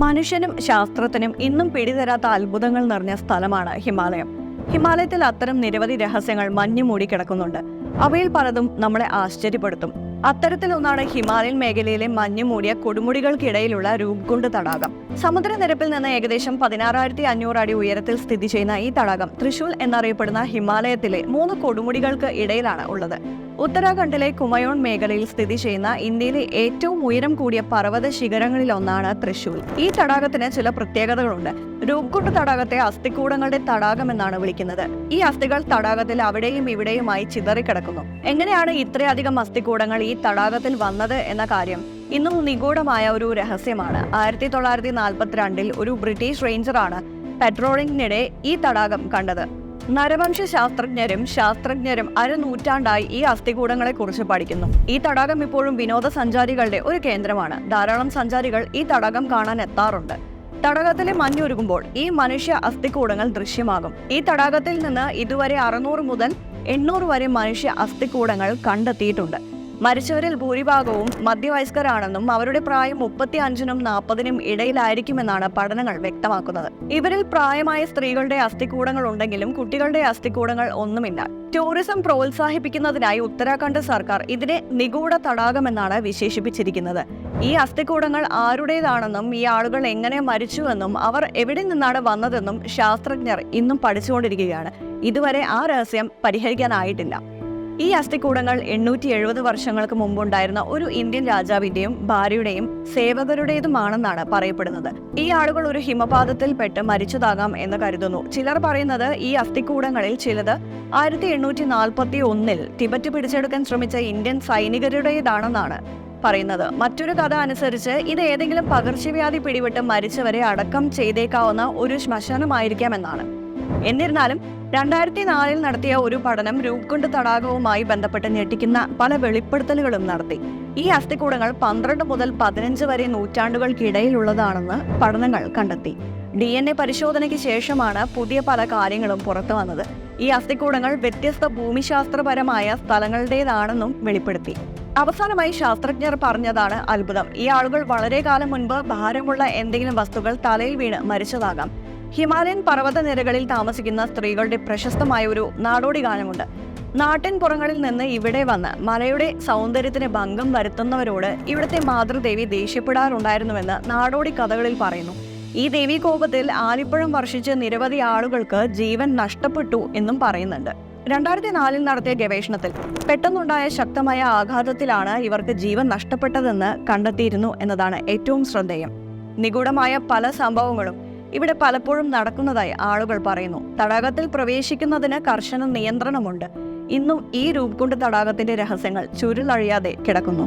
മനുഷ്യനും ശാസ്ത്രത്തിനും ഇന്നും പിടിതരാത്ത അത്ഭുതങ്ങൾ നിറഞ്ഞ സ്ഥലമാണ് ഹിമാലയം. ഹിമാലയത്തിൽ അത്തരം നിരവധി രഹസ്യങ്ങൾ മഞ്ഞു മൂടി കിടക്കുന്നുണ്ട്. അവയിൽ പലതും നമ്മളെ ആശ്ചര്യപ്പെടുത്തും. അത്തരത്തിലൊന്നാണ് ഹിമാലയൻ മേഖലയിലെ മഞ്ഞു മൂടിയ കൊടുമുടികൾക്കിടയിലുള്ള രൂപ്കുണ്ട് തടാകം. സമുദ്രനിരപ്പിൽ നിന്ന് ഏകദേശം പതിനാറായിരത്തി അഞ്ഞൂറ് അടി ഉയരത്തിൽ സ്ഥിതി ചെയ്യുന്ന ഈ തടാകം തൃശൂൽ എന്നറിയപ്പെടുന്ന ഹിമാലയത്തിലെ മൂന്ന് കൊടുമുടികൾക്ക് ഇടയിലാണ് ഉള്ളത്. ഉത്തരാഖണ്ഡിലെ കുമയോൺ മേഖലയിൽ സ്ഥിതി ചെയ്യുന്ന ഇന്ത്യയിലെ ഏറ്റവും ഉയരം കൂടിയ പർവത ശിഖരങ്ങളിൽ ഒന്നാണ് തൃശൂർ. ഈ തടാകത്തിന് ചില പ്രത്യേകതകളുണ്ട്. രൂപ്കുണ്ട് തടാകത്തെ അസ്ഥിക്കൂടങ്ങളുടെ തടാകം എന്നാണ് വിളിക്കുന്നത്. ഈ അസ്ഥികൾ തടാകത്തിൽ അവിടെയും ഇവിടെയുമായി ചിതറിക്കിടക്കുന്നു. എങ്ങനെയാണ് ഇത്രയധികം അസ്ഥിക്കൂടങ്ങൾ ഈ തടാകത്തിൽ വന്നത് എന്ന കാര്യം? ഇന്നും നിഗൂഢമായ ഒരു രഹസ്യമാണ്. ആയിരത്തി തൊള്ളായിരത്തി നാൽപ്പത്തിരണ്ടിൽ ഒരു ബ്രിട്ടീഷ് റേഞ്ചറാണ് പെട്രോളിംഗിനിടെ ഈ തടാകം കണ്ടത്. നരവംശ ശാസ്ത്രജ്ഞരും ശാസ്ത്രജ്ഞരും അരനൂറ്റാണ്ടായി ഈ അസ്ഥികൂടങ്ങളെ കുറിച്ച് പഠിക്കുന്നു. ഈ തടാകം ഇപ്പോഴും വിനോദസഞ്ചാരികളുടെ ഒരു കേന്ദ്രമാണ്. ധാരാളം സഞ്ചാരികൾ ഈ തടാകം കാണാൻ എത്താറുണ്ട്. തടാകത്തിലെ മഞ്ഞൊരുകുമ്പോൾ ഈ മനുഷ്യ അസ്ഥികൂടങ്ങൾ ദൃശ്യമാകും. ഈ തടാകത്തിൽ നിന്ന് ഇതുവരെ അറുന്നൂറ് മുതൽ എണ്ണൂറ് വരെ മനുഷ്യ അസ്ഥികൂടങ്ങൾ കണ്ടെത്തിയിട്ടുണ്ട്. മരിച്ചവരിൽ ഭൂരിഭാഗവും മധ്യവയസ്കരാണെന്നും അവരുടെ പ്രായം മുപ്പത്തി അഞ്ചിനും നാൽപ്പതിനും ഇടയിലായിരിക്കുമെന്നാണ് പഠനങ്ങൾ വ്യക്തമാക്കുന്നത്. ഇവരിൽ പ്രായമായ സ്ത്രീകളുടെ അസ്ഥികൂടങ്ങൾ ഉണ്ടെങ്കിലും കുട്ടികളുടെ അസ്ഥികൂടങ്ങൾ ഒന്നുമില്ല. ടൂറിസം പ്രോത്സാഹിപ്പിക്കുന്നതിനായി ഉത്തരാഖണ്ഡ് സർക്കാർ ഇതിനെ നിഗൂഢ തടാകമെന്നാണ് വിശേഷിപ്പിച്ചിരിക്കുന്നത്. ഈ അസ്ഥികൂടങ്ങൾ ആരുടേതാണെന്നും ഈ ആളുകൾ എങ്ങനെ മരിച്ചുവെന്നും അവർ എവിടെ നിന്നാണ് വന്നതെന്നും ശാസ്ത്രജ്ഞർ ഇന്നും പഠിച്ചുകൊണ്ടിരിക്കുകയാണ്. ഇതുവരെ ആ രഹസ്യം പരിഹരിക്കാനായിട്ടില്ല. ഈ അസ്ഥികൂടങ്ങൾ എണ്ണൂറ്റി എഴുപത് വർഷങ്ങൾക്ക് മുമ്പുണ്ടായിരുന്ന ഒരു ഇന്ത്യൻ രാജാവിന്റെയും ഭാര്യയുടെയും സേവകരുടേതുമാണെന്നാണ് പറയപ്പെടുന്നത്. ഈ ആളുകൾ ഒരു ഹിമപാതത്തിൽ പെട്ട് മരിച്ചതാകാം എന്ന് കരുതുന്നു. ചിലർ പറയുന്നത് ഈ അസ്ഥികൂടങ്ങളിൽ ചിലത് ആയിരത്തി എണ്ണൂറ്റി നാൽപ്പത്തി ഒന്നിൽ ടിബറ്റ് പിടിച്ചെടുക്കാൻ ശ്രമിച്ച ഇന്ത്യൻ സൈനികരുടേതാണെന്നാണ് പറയുന്നത്. മറ്റൊരു കഥ അനുസരിച്ച് ഇത് ഏതെങ്കിലും പകർച്ചവ്യാധി പിടിവിട്ട് മരിച്ചവരെ അടക്കം ചെയ്തേക്കാവുന്ന ഒരു ശ്മശാനമായിരിക്കാമെന്നാണ്. എന്നിരുന്നാലും രണ്ടായിരത്തി നാലിൽ നടത്തിയ ഒരു പഠനം രൂപ്കുണ്ട് തടാകവുമായി ബന്ധപ്പെട്ട് ഞെട്ടിക്കുന്ന പല വെളിപ്പെടുത്തലുകളും നടത്തി. ഈ അസ്ഥികൂടങ്ങൾ പന്ത്രണ്ട് മുതൽ പതിനഞ്ച് വരെ നൂറ്റാണ്ടുകൾക്കിടയിലുള്ളതാണെന്ന് പഠനങ്ങൾ കണ്ടെത്തി. ഡി എൻ എ പരിശോധനയ്ക്ക് ശേഷമാണ് പുതിയ പല കാര്യങ്ങളും പുറത്തു വന്നത്. ഈ അസ്ഥികൂടങ്ങൾ വ്യത്യസ്ത ഭൂമിശാസ്ത്രപരമായ സ്ഥലങ്ങളുടേതാണെന്നും വെളിപ്പെടുത്തി. അവസാനമായി ശാസ്ത്രജ്ഞർ പറഞ്ഞതാണ് അത്ഭുതം. ഈ ആളുകൾ വളരെ കാലം മുൻപ് ഭാരമുള്ള എന്തെങ്കിലും വസ്തുക്കൾ തലയിൽ വീണ് മരിച്ചതാകാം. ഹിമാലയൻ പർവതനിരകളിൽ താമസിക്കുന്ന സ്ത്രീകളുടെ പ്രശസ്തമായ ഒരു നാടോടി ഗാനമുണ്ട്. നാട്ടിൻ പുറങ്ങളിൽ നിന്ന് ഇവിടെ വന്ന് മലയുടെ സൗന്ദര്യത്തിന് ഭംഗം വരുത്തുന്നവരോട് ഇവിടുത്തെ മാതൃദേവി ദേഷ്യപ്പെടാറുണ്ടായിരുന്നുവെന്ന് നാടോടി കഥകളിൽ പറയുന്നു. ഈ ദേവി കോപത്തിൽ ആലിപ്പഴം വർഷിച്ച് നിരവധി ആളുകൾക്ക് ജീവൻ നഷ്ടപ്പെട്ടു എന്നും പറയുന്നുണ്ട്. രണ്ടായിരത്തി നാലിൽ നടത്തിയ ഗവേഷണത്തിൽ പെട്ടെന്നുണ്ടായ ശക്തമായ ആഘാതത്തിലാണ് ഇവർക്ക് ജീവൻ നഷ്ടപ്പെട്ടതെന്ന് കണ്ടെത്തിയിരുന്നു എന്നതാണ് ഏറ്റവും ശ്രദ്ധേയം. നിഗൂഢമായ പല സംഭവങ്ങളും ഇവിടെ പലപ്പോഴും നടക്കുന്നതായി ആളുകൾ പറയുന്നു. തടാകത്തിൽ പ്രവേശിക്കുന്നതിന് കർശന നിയന്ത്രണമുണ്ട്. ഇന്നും ഈ രൂപകുണ്ട് തടാകത്തിന്റെ രഹസ്യങ്ങൾ ചുരുളഴിയാതെ കിടക്കുന്നു.